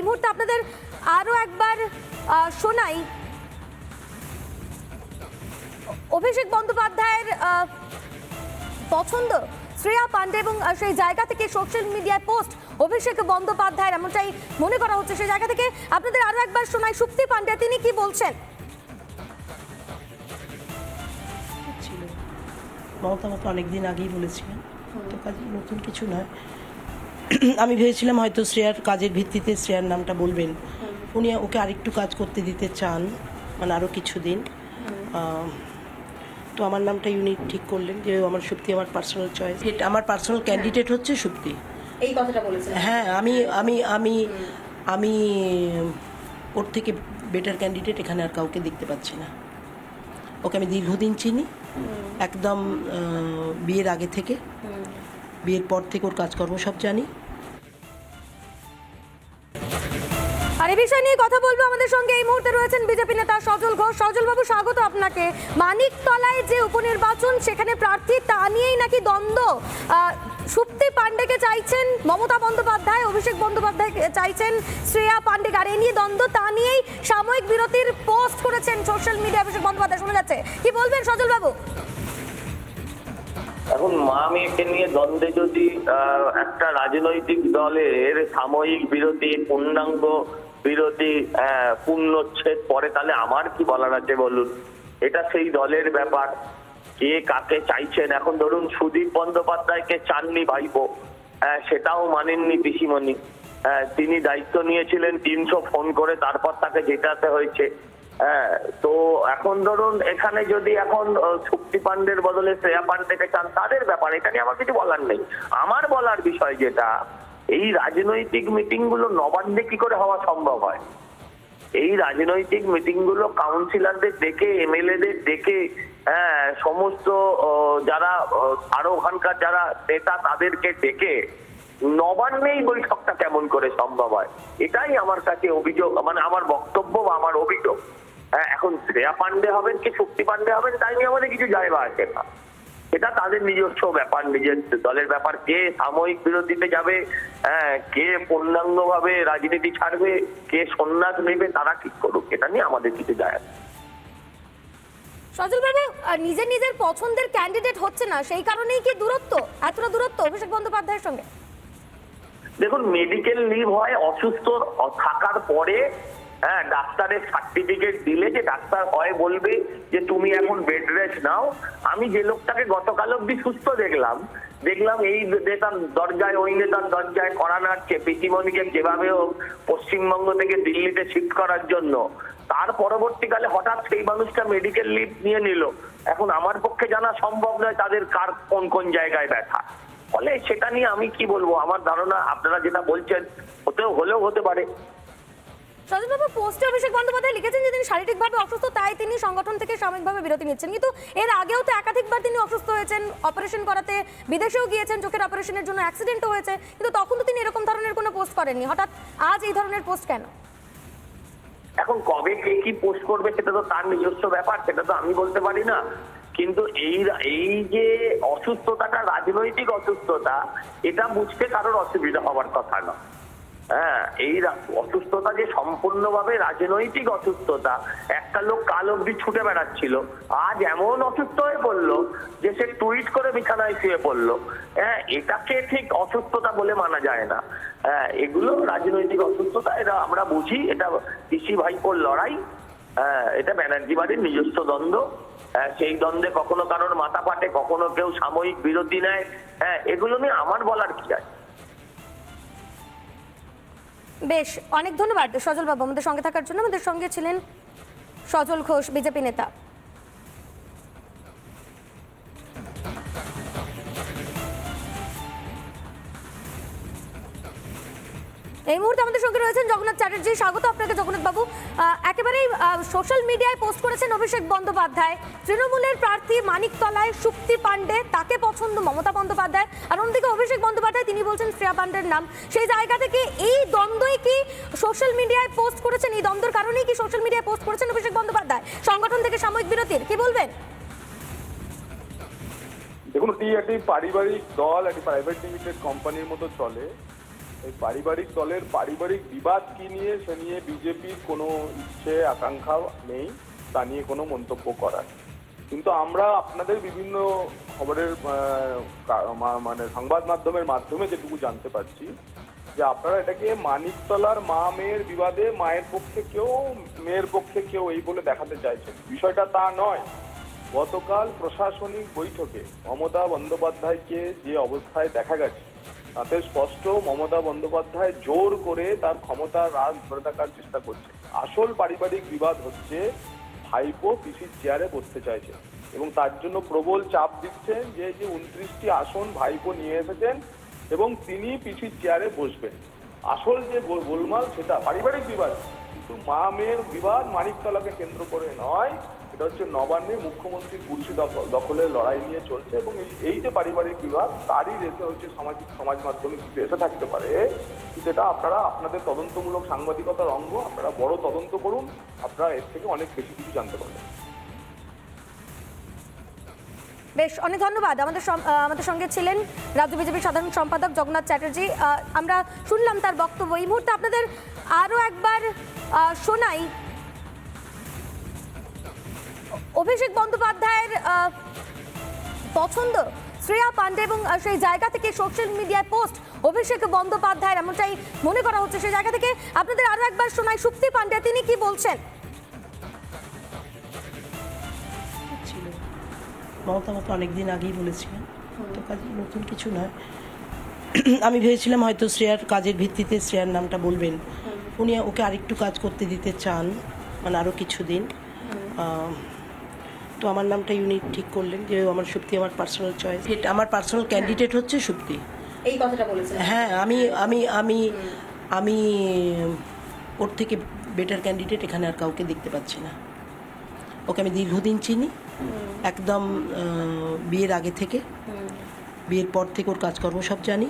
এই মুহূর্তে আপনাদের আরও একবার শোনাই। অভিষেক বন্দ্যোপাধ্যায়ের পছন্দ শ্রেয়া পান্ডে এবং সেই জায়গা থেকে সোশ্যাল মিডিয়ায় পোস্ট অভিষেক বন্দ্যোপাধ্যায়ের এমনটাই মনে করা হচ্ছে সেই জায়গা থেকে। আপনাদের আরও একবার শোনাই, সুপ্তি পান্ডে, তিনি কি বলছেন? মমতা অনেকদিন আগেই বলেছিলেন। তো কাজে নতুন কিছু নয়। আমি ভেবেছিলাম হয়তো শ্রেয়ার কাজের ভিত্তিতে শ্রেয়ার নামটা বলবেন। উনি ওকে আরেকটু কাজ করতে দিতে চান মানে আরও কিছুদিন। তো আমার নামটা উনি ঠিক করলেন যে আমার সুপ্তি আমার পার্সোনাল চয়েস এটা আমার পার্সোনাল ক্যান্ডিডেট হচ্ছে সুপ্তি। এই কথাটা বলেছেন হ্যাঁ আমি আমি আমি আমি ওর থেকে বেটার ক্যান্ডিডেট এখানে আর কাউকে দেখতে পাচ্ছি না। ওকে আমি দীর্ঘদিন চিনি। একদম বিয়ের আগে থেকে। বিয়ের পর থেকে ওর কাজকর্ম সব জানি। আর এই বিষয় নিয়ে কথা বলব আমাদের সঙ্গে এই মুহূর্তে রয়েছেন বিজেপি নেতা সজল ঘোষ। সজল বাবু স্বাগত আপনাকে। মানিকতলায় যে উপনির্বাচন, সেখানে প্রার্থী, তা নিয়েই নাকি দ্বন্দ্ব। সুপ্তি পান্ডেকে চাইছেন মমতা বন্দ্যোপাধ্যায়, অভিষেক বন্দ্যোপাধ্যায় চাইছেন শ্রেয়া পান্ডে আর এই নিয়ে দ্বন্দ্ব, তা নিয়েই সাময়িক বিরতির পোস্ট করেছেন সোশ্যাল মিডিয়া অভিষেক বন্দ্যোপাধ্যায়, শোনা যাচ্ছে। কি বলবেন সজল বাবু এখন মা মেয়েকে নিয়ে দ্বন্দ্বে যদি একটা রাজনৈতিক দলের সাময়িক বিরতি, পূর্ণাঙ্গ বিরতি আহ, পূর্ণচ্ছেদ পরে তাহলে আমার কি বলার আছে বলুন? এটা সেই দলের ব্যাপার। কে কাকে চাইছেন? এখন ধরুন সুদীপ বন্দ্যোপাধ্যায়কে চাননি ভাইপো। আহ, সেটাও মানেননি পিসিমণি। আহ, তিনি দায়িত্ব নিয়েছিলেন তিনশো ফোন করে তারপর তাকে জেতাতে হয়েছে। হ্যাঁ তো এখন ধরুন এখানে যদি এখন শক্তি পান্ডের বদলে শ্রেয়া পান্ডেকে চান তাদের ব্যাপার এটা নিয়ে আমার কিছু বলার নেই। আমার বলার বিষয় যেটা এই রাজনৈতিক মিটিংগুলো নবান্নে কি করে হওয়া সম্ভব হয়? এই রাজনৈতিক মিটিংগুলো কাউন্সিলরদের ডেকে, এমএলএদের ডেকে হ্যাঁ সমস্ত যারা আরও ওখানকার যারা নেতা তাদেরকে ডেকে নবান্নেই বৈঠকটা কেমন করে সম্ভব হয়? এটাই আমার কাছে অভিযোগ মানে আমার বক্তব্য বা আমার অভিযোগ। হ্যাঁ এখন শ্রেয়া পান্ডে হবেন কি শক্তি পান্ডে হবেন, তাই নিয়ে আমাদের কিছু যায় বা না। এটা তাদের নিজস্ব ব্যাপার নিজের দলের ব্যাপার। কে সাময়িক বিরতিতে যাবে হ্যাঁ কে পূর্ণাঙ্গ ভাবে রাজনীতি ছাড়বে কে সন্ন্যাস নেবে তারা ঠিক করুক। এটা নিয়ে আমাদের কিছু যায় সজল বাবু নিজের নিজের পছন্দের ক্যান্ডিডেট হচ্ছে না সেই কারণেই কি দূরত্ব? এতটা দূরত্ব অভিষেক বন্দ্যোপাধ্যায়ের সঙ্গে? দেখুন মেডিকেল লিভ হয় অসুস্থ থাকার পরে হ্যাঁ ডাক্তারের সার্টিফিকেট দিলে যে ডাক্তার হয় বলবে যে তুমি এখন বেড রেস্ট নাও। আমি যে লোকটাকে গতকাল অব্দি সুস্থ দেখলাম দেখলাম এই নেতার দরজায়, ওই নেতার দরজায় করা নাড়ছে, পিসিমণিকে যেভাবে হোক পশ্চিমবঙ্গ থেকে দিল্লিতে শিফট করার জন্য। তার পরবর্তীকালে হঠাৎ সেই মানুষটা মেডিকেল লিভ নিয়ে নিল। এখন আমার পক্ষে জানা সম্ভব নয় তাদের কার কোন কোন জায়গায় ব্যথা। ফলে সেটা নিয়ে আমি কি বলব? আমার ধারণা, আপনারা যেটা বলছেন, হতেও, হলেও হতে পারে। সজলবাবু পোস্টে অভিষেক বন্দ্যোপাধ্যায় লিখেছেন যে তিনি শারীরিকভাবে অসুস্থ, তাই তিনি সংগঠন থেকে সাময়িকভাবে বিরতি নিচ্ছেন। কিন্তু এর আগেও তো একাধিকবার তিনি অসুস্থ হয়েছেন, অপারেশন করাতে বিদেশেও গিয়েছেন, চোখের অপারেশনের জন্য অ্যাক্সিডেন্টও হয়েছে, কিন্তু তখন তো তিনি এরকম ধরনের কোনো পোস্ট করেননি। হঠাৎ আজ এই ধরনের পোস্ট কেন? এখন কবে কে কি পোস্ট করবে সেটা তো তার নিজস্ব ব্যাপার, সেটা তো আমি বলতে পারি না। কিন্তু এই এই যে অসুস্থতাটা, রাজনৈতিক অসুস্থতা, এটা বুঝতে কারোর অসুবিধা হওয়ার কথা না হ্যাঁ এই অসুস্থতা যে সম্পূর্ণভাবে রাজনৈতিক অসুস্থতা একটা লোক কাল অব্দি ছুটে বেড়াচ্ছিল আজ এমন অসুস্থ হয়ে পড়ল যে সে টুইট করে বিছানায় শুয়ে পড়ল। হ্যাঁ এটাকে ঠিক অসুস্থতা বলে মানা যায় না। হ্যাঁ এগুলো রাজনৈতিক অসুস্থতা এটা আমরা বুঝি এটা কৃষি ভাইপোর লড়াই। হ্যাঁ এটা ব্যানার্জি বাড়ির নিজস্ব দ্বন্দ্ব। হ্যাঁ, সেই দ্বন্দ্বে কখনো কারোর মাথা পাটে কখনো কেউ সাময়িক বিরতি নেয়। হ্যাঁ এগুলো নিয়ে আমার বলার কি আছে? বেশ, অনেক ধন্যবাদ সজল বাবু। আমাদের সঙ্গে থাকার জন্য আমাদের সঙ্গে ছিলেন সজল ঘোষ, বিজেপি নেতা। এই মুহূর্তে আমাদের সঙ্গে রয়েছেন জগন্নাথ চ্যাটার্জি। স্বাগত আপনাকে জগন্নাথ বাবু। একেবারেই সোশ্যাল মিডিয়ায় পোস্ট করেছেন অভিষেক বন্দ্যোপাধ্যায়। তৃণমূলের প্রার্থী মানিকতলায় সুক্তি পান্ডে তাকে পছন্দ মমতা বন্দ্যোপাধ্যায়। আর অন্যদিকে অভিষেক বন্দ্যোপাধ্যায়, তিনি বলছেন শ্রেয়া পান্ডের নাম। সেই জায়গা থেকে এই দ্বন্দ্বই কি সোশ্যাল মিডিয়ায় পোস্ট করেছেন? এই দ্বন্দ্বের কারণেই কি সোশ্যাল মিডিয়ায় পোস্ট করেছেন অভিষেক বন্দ্যোপাধ্যায়? সংগঠন থেকে সাময়িক বিরতির, কি বলবেন? দেখুন এটি একটি পারিবারিক দল, একটি প্রাইভেট লিমিটেড কোম্পানির মতো চলে। এই পারিবারিক দলের পারিবারিক বিবাদ কি নিয়ে, সে নিয়ে বিজেপির কোনো ইচ্ছে, আকাঙ্ক্ষা নেই, তা নিয়ে কোনো মন্তব্য করার। কিন্তু আমরা আপনাদের বিভিন্ন খবরের মানে সংবাদ মাধ্যমের মাধ্যমে যেটুকু জানতে পারছি, যে আপনারা এটাকে মানিকতলার মা মেয়ের বিবাদে মায়ের পক্ষে কেউ, মেয়ের পক্ষে কেউ এই বলে দেখাতে চাইছেন। বিষয়টা তা নয়। গতকাল প্রশাসনিক বৈঠকে মমতা বন্দ্যোপাধ্যায়কে যে অবস্থায় দেখা গেছে তাতে স্পষ্ট মমতা বন্দ্যোপাধ্যায় জোর করে তার ক্ষমতার রাজ ধরে থাকার চেষ্টা করছে। আসল পারিবারিক বিবাদ হচ্ছে ভাইপো পিসির চেয়ারে বসতে চাইছে এবং তার জন্য প্রবল চাপ দিচ্ছেন যে যে উনত্রিশটি আসন ভাইপো নিয়ে এসেছেন এবং তিনি পিসির চেয়ারে বসবেন। আসল যে গোল- গোলমাল সেটা পারিবারিক বিবাদ। কিন্তু মা মেয়ের বিবাদ মানিকতলাকে কেন্দ্র করে নয় এটা হচ্ছে নবান্নে মুখ্যমন্ত্রী কুর্সি দখল দখলের লড়াই নিয়ে চলছে এবং এই যে পারিবারিক বিবাদ, তারই রেসে হচ্ছে সামাজিক সমাজ মাধ্যমে কিছু এসে থাকতে পারে। সেটা আপনারা আপনাদের তদন্তমূলক সাংবাদিকতার অঙ্গ, আপনারা বড় তদন্ত করুন, আপনারা এর থেকে অনেক বেশি কিছু জানতে পারবেন। বেশ, অনেক ধন্যবাদ। আমাদের আমাদের সঙ্গে ছিলেন রাজ্য বিজেপির সাধারণ সম্পাদক জগন্নাথ চ্যাটার্জি। আমরা শুনলাম তার বক্তব্য। এই মুহূর্তে আপনাদের আরও একবার শোনাই অভিষেক বন্দ্যোপাধ্যায়ের পছন্দ শ্রেয়া পান্ডে এবং সেই জায়গা থেকে সোশ্যাল মিডিয়ায় পোস্ট অভিষেক বন্দ্যোপাধ্যায়ের এমনটাই মনে করা হচ্ছে সেই জায়গা থেকে। আপনাদের আরও একবার শোনাই, সুপ্তি পান্ডে, তিনি কি বলছেন? মমতা আমাকে অনেকদিন আগেই বলেছিলেন তো কাজে নতুন কিছু নয়। আমি ভেবেছিলাম হয়তো শ্রেয়ার কাজের ভিত্তিতে শ্রেয়ার নামটা বলবেন। উনি ওকে আরেকটু কাজ করতে দিতে চান মানে আরও কিছুদিন। তো আমার নামটা উনি ঠিক করলেন যে আমার সুপ্তি আমার পার্সোনাল চয়েস আমার পার্সোনাল ক্যান্ডিডেট হচ্ছে সুপ্তি। এই কথাটা বলেছেন। হ্যাঁ আমি আমি আমি আমি ওর থেকে বেটার ক্যান্ডিডেট এখানে আর কাউকে দেখতে পাচ্ছি না। ওকে আমি দীর্ঘদিন চিনি। একদম বিয়ের আগে থেকে। বিয়ের পর থেকে ওর কাজকর্ম সব জানি।